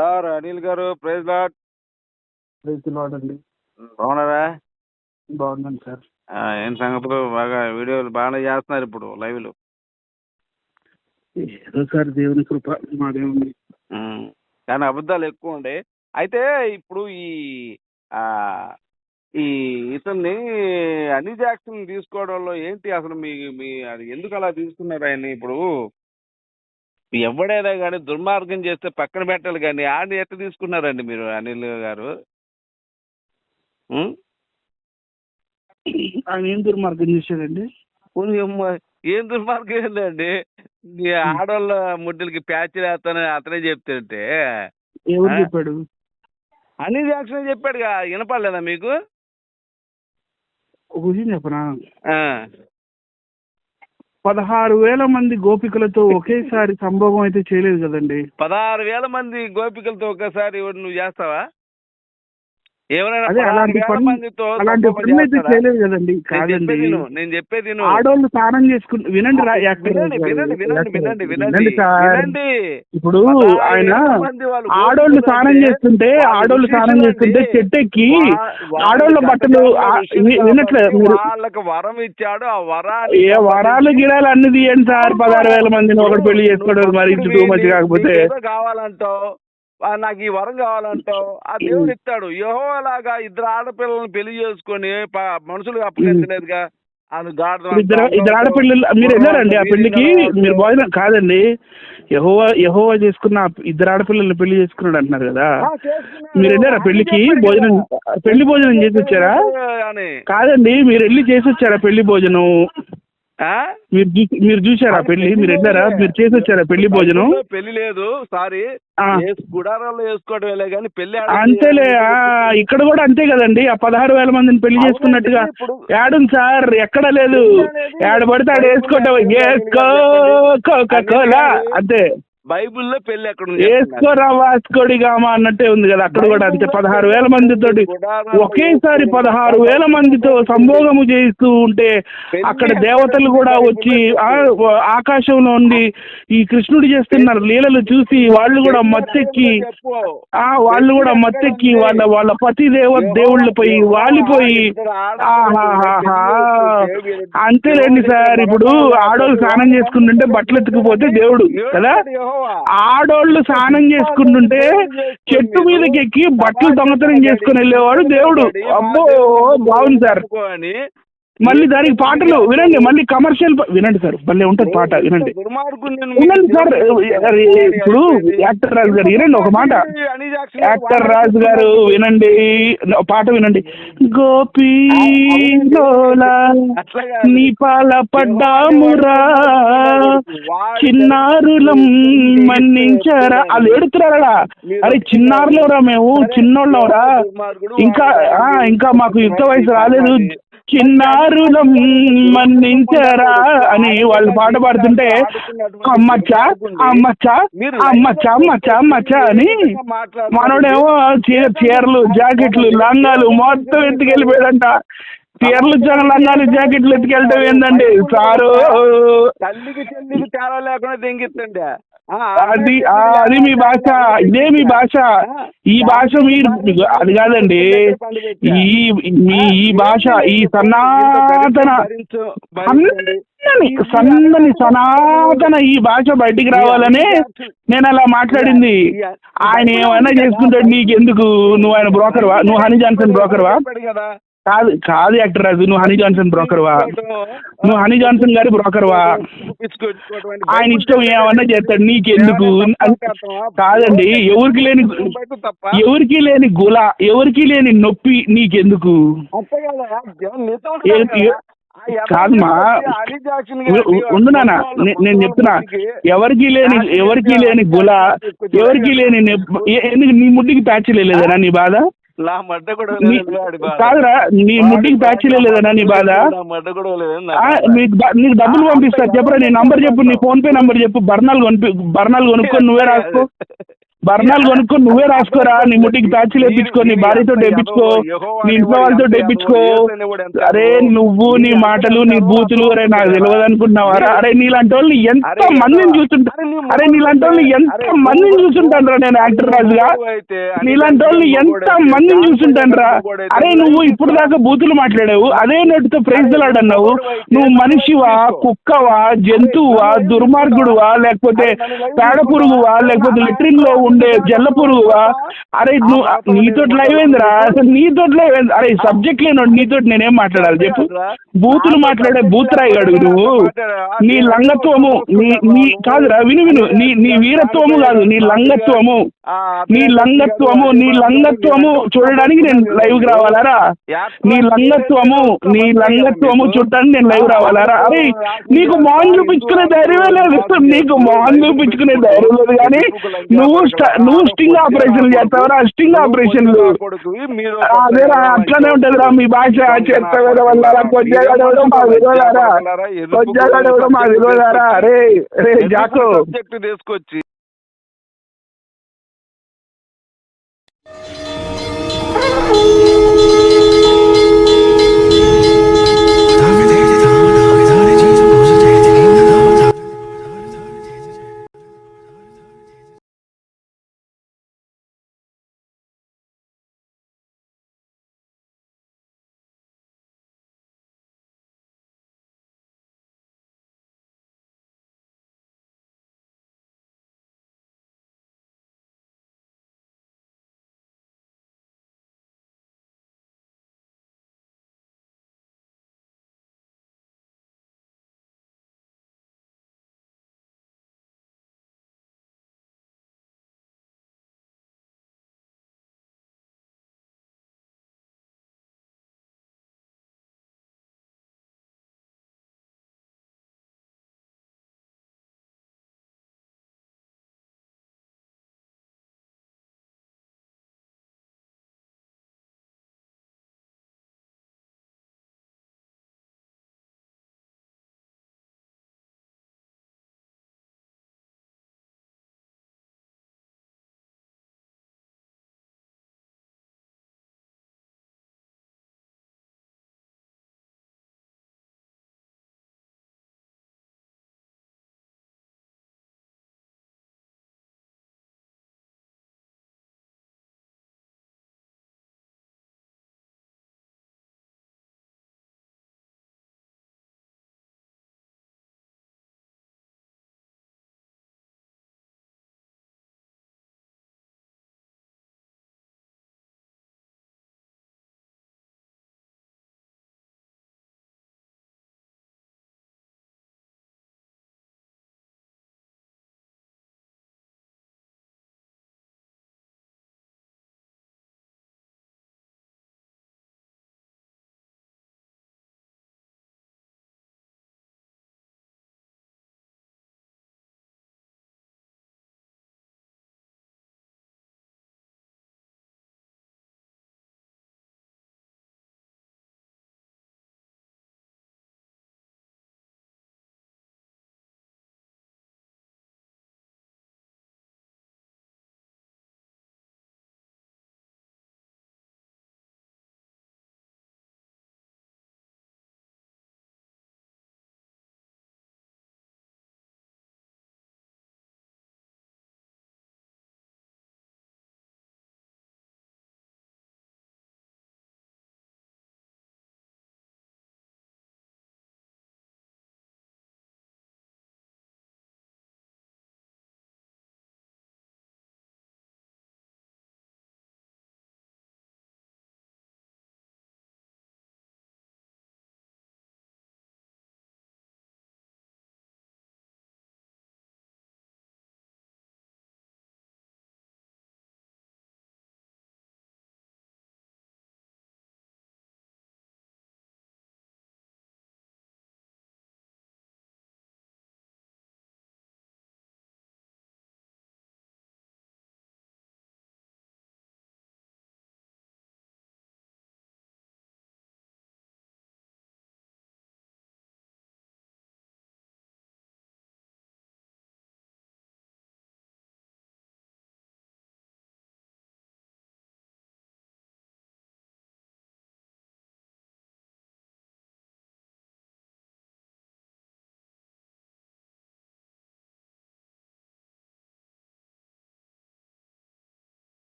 Sir Anil గారు praise lot అండి. బాగున్నారా? బాగున్నాను సార్. ఏం సంగతులు? బాగా వీడియోలు బాగానే చేస్తున్నారు ఇప్పుడు లైవ్లు. ఏదో సార్ దేవుని కృప మాదేముంది. కానీ అబద్ధాలు ఎక్కువ ఉండే. అయితే ఇప్పుడు ఈ ఈ ఇతన్ని అన్ని జాక్సన్ తీసుకోవడంలో ఏంటి అసలు మీ మీ అది ఎందుకు అలా తీసుకున్నారు ఆయన్ని ఇప్పుడు? ఎవడైనా కానీ దుర్మార్గం చేస్తే పక్కన పెట్టాలి కానీ ఆడిని ఎట్లా తీసుకున్నారండి మీరు అనిల్ గారు? ఆయన ఏం దుర్మార్గం చేశాడండి ఏం దుర్మార్గం ఏంటండి ఆడవాళ్ళ ముడ్డులకి ప్యాచ్ వేస్తానని అతనే చెప్తుంటే ఎవరు? చెప్పాడు అన్ని జాక్సన్ చెప్పాడుగా వినపడలేదా మీకు ఒక విషయం చెప్పనా ఆ. పదహారు వేల మంది గోపికలతో ఒకేసారి సంభోగం అయితే చేయలేదు కదండి. పదహారు వేల మంది గోపికలతో ఒకేసారి నువ్వు చేస్తావా? నేను చెప్పేది స్నానం చేసుకుని వినండి ఇప్పుడు ఆయన ఆడోళ్ళు స్నానం చేస్తుంటే ఆడోళ్ళు స్నానం చేస్తుంటే. చెట్టెక్కి ఆడోళ్ళ బట్టలు వినట్లేదు వాళ్ళకి వరం ఇచ్చాడు ఆ ఏ వరాలు గిరాలు అన్ని తీయండి సార్. పదహారు వేల మందిని ఒకటి పెళ్ళి చేసుకోవడం మరి టూ మచ్ కాకపోతే. కావాలంటావు. నాకు ఈ వరం కావాలంటావు? ఆ దేవుడు ఇస్తాడు. యెహోవాలాగా ఇద్దరు ఆడపిల్లల్ని పెళ్ళి చేసుకొని మనుషులు అప్పగించలేదుగా? ఇద్దరు ఆడపిల్లలు మీరు వెళ్ళారండి ఆ పెళ్ళికి మీరు భోజనం కాదండి. యహోవా యహోవా చేసుకున్న ఇద్దరు ఆడపిల్లల్ని పెళ్ళి చేసుకున్నాడు అంటున్నారు కదా. మీరు వెళ్ళారా పెళ్ళికి భోజనం పెళ్ళి భోజనం చేసి వచ్చారా? అని. కాదండి మీరు వెళ్ళి చేసి వచ్చారా పెళ్ళి భోజనం? మీరు మీరు చూసారా పెళ్ళి మీరు వెళ్ళారా? మీరు చేసి వచ్చారా పెళ్ళి భోజనం? పెళ్ళి లేదు. సారీ. గుడారాల్లో వేసుకోవడమే కానీ పెళ్ళి అంతేలే. ఆ, ఇక్కడ కూడా అంతే కదండి. ఆ పదహారు వేల మందిని పెళ్ళి చేసుకున్నట్టుగా యాడుంది సార్. ఎక్కడ లేదు. యాడ పడితే ఆడ వేసుకోవటం. వేసుకో కోలా అంతే. బైబిల్లో పెళ్ళి ఎక్కడ ఉంది చెప్తున్నారు. వేసుకోరా వాస్కోడిగామా అన్నట్టే ఉంది కదా అక్కడ కూడా అంతే పదహారు వేల మందితోటి ఒకేసారి పదహారు వేల మందితో సంభోగము చేస్తూ ఉంటే అక్కడ దేవతలు కూడా వచ్చి ఆకాశంలో ఉండి ఈ కృష్ణుడు చేస్తున్న లీలలు చూసి వాళ్ళు కూడా మత్తెక్కి. ఆ వాళ్ళు కూడా మత్తెక్కి వాళ్ళ వాళ్ళ పతి దేవ దేవుళ్ళపై వాలిపోయి అంతేలేండి సార్ ఇప్పుడు ఆడోళ్ళు స్నానం చేసుకుంటుంటే బట్టలు ఎత్తుకుపోతే దేవుడు కదా. ఆడోళ్ళు స్నానం చేసుకుంటుంటే చెట్టు మీదకి ఎక్కి బట్టలు దొంగతనం చేసుకుని వెళ్ళేవాడు దేవుడు. అబ్బో బాగుంది సార్. అని మళ్ళీ దానికి పాటలు వినండి మళ్ళీ కమర్షియల్ వినండి సార్ భలే ఉంటుంది పాట వినండి. వినండి సార్ ఇప్పుడు యాక్టర్ రాజు గారు వినండి ఒక మాట. యాక్టర్ రాజు గారు వినండి. పాట వినండి. గోపీ. నీ పాల పడ్డామురా చిన్నారులం మన్నించారా? వాళ్ళు ఏడుతున్నారా అరే చిన్నారులరా మేము? చిన్నోళ్ళవరా? ఇంకా ఇంకా మాకు యుక్త వయసు రాలేదు. చిన్నారులం మన్నించారా అని వాళ్ళు పాట పాడుతుంటే అమ్మచ్చా అమ్మచ్చా అమ్మచ్చా అమ్మచ్చా అమ్మచ్చా అని మనోడేమో చీర చీరలు జాకెట్లు లంగాలు మొత్తం ఎత్తుకెళ్ళిపోయాడంట. చీరలు లంగాలు జాకెట్లు ఎత్తుకెళ్ళటం ఏందండి సారు తల్లికి చెల్లికి తేడా లేకుండా దెంగిత్తండి అది అది మీ భాష ఇదే మీ భాష ఈ భాష మీరు అది కాదండి ఈ మీ ఈ భాష ఈ సనాతన సన్నని సన్నని సనాతన ఈ భాష బయటికి రావాలని నేను అలా మాట్లాడింది ఆయన ఏమైనా చేసుకుంటాడు నీకెందుకు నువ్వు ఆయన బ్రోకర్వా నువ్వు హనీ జాన్సన్ బ్రోకర్వా కాదు కాదు యాక్టర్ రాజు నువ్వు హనీ జాన్సన్ బ్రోకర్వా నువ్వు హనీ జాన్సన్ గారి బ్రోకర్వా ఆయన ఇష్టం ఏమన్నా చేస్తాడు. నీకెందుకు? కాదండి ఎవరికి లేని ఎవరికి లేని గుల ఎవరికి లేని నొప్పి నీకెందుకు? కాదమ్మా. ఉండు నాన్న. నేను చెప్తున్నా. ఎవరికి లేని ఎవరికి లేని గుల ఎవరికి లేని ఎందుకు నీ ముడ్డికి ప్యాచ్ లేదా నీ బాధ? నా మడ్డ కూడా. కాదురా నీ ముడ్డికి ప్యాచ్ లేదనా నీ బాధ నా మడ్డ కూడా. నీకు డబ్బులు పంపిస్తా చెప్పరా నీ నంబర్ చెప్పు నీ ఫోన్ పే నంబర్ చెప్పు బర్ణాలు కొనిపి బర్ణాలు కొనుక్కొని నువ్వే రాసుకో బర్ణాలు కొనుక్కొని నువ్వే రాసుకోరా నీ ముట్టికి ప్యాచ్లు వేయించుకో నీ భార్యతో వేయించుకో నీ ఇంట్లో వాళ్ళతో వేయించుకో అరే నువ్వు నీ మాటలు నీ బూతులు అరే నాకు తెలియదు అనుకుంటున్నావారా అరే నీలాంటి వాళ్ళని ఎంత మందిని చూస్తుంటా? అరే నీలాంటి వాళ్ళని ఎంత మందిని చూస్తుంటాను నేను యాక్టర్ రాజుగా? నీలాంటి వాళ్ళని ఎంత మందిని చూస్తుంటాను రా అరే నువ్వు ఇప్పుడు దాకా బూతులు మాట్లాడావు అదే నోటితో ప్రైజ్ అన్నావు నువ్వు మనిషివా కుక్కవా జంతువువా దుర్మార్గుడువా లేకపోతే పేడ పురుగువా లేకపోతే లెట్రిన్లో ఉండే జల్ల పురుగువా అరే నువ్వు నీతో లైవ్ అయిందిరా అసలు నీతో లైవ్ అయింది అరే సబ్జెక్ట్ లేనోడు నీతో నేనేం మాట్లాడాలి చెప్పు? బూతులు మాట్లాడే బూతురాయి గడు నువ్వు. నీ లంగత్వము నీ నీ కాదురా విను విను. నీ నీ వీరత్వము కాదు నీ లంగత్వము. నీ లంగత్వము నీ లంగత్వము చూడడానికి నేను లైవ్కి రావాలారా నీ లంగత్వము నీ లంగత్వము చూడటానికి నేను లైవ్ రావాలారా? అరే నీకు మొహం చూపించుకునే ధైర్యమే లేదు నీకు మొహం చూపించుకునే ధైర్యం లేదు కానీ నువ్వు నువ్వు స్టింగ్ ఆపరేషన్ చేస్తావరా? స్టింగ్ ఆపరేషన్లు అదేరా అట్లనే ఉంటదిరా మీ భాష చేస్తావేరా వల్ల కొద్దిగా మా విరోధారా కొద్దిగా మా విరోధారా రే రే జాకు. తీసుకొచ్చి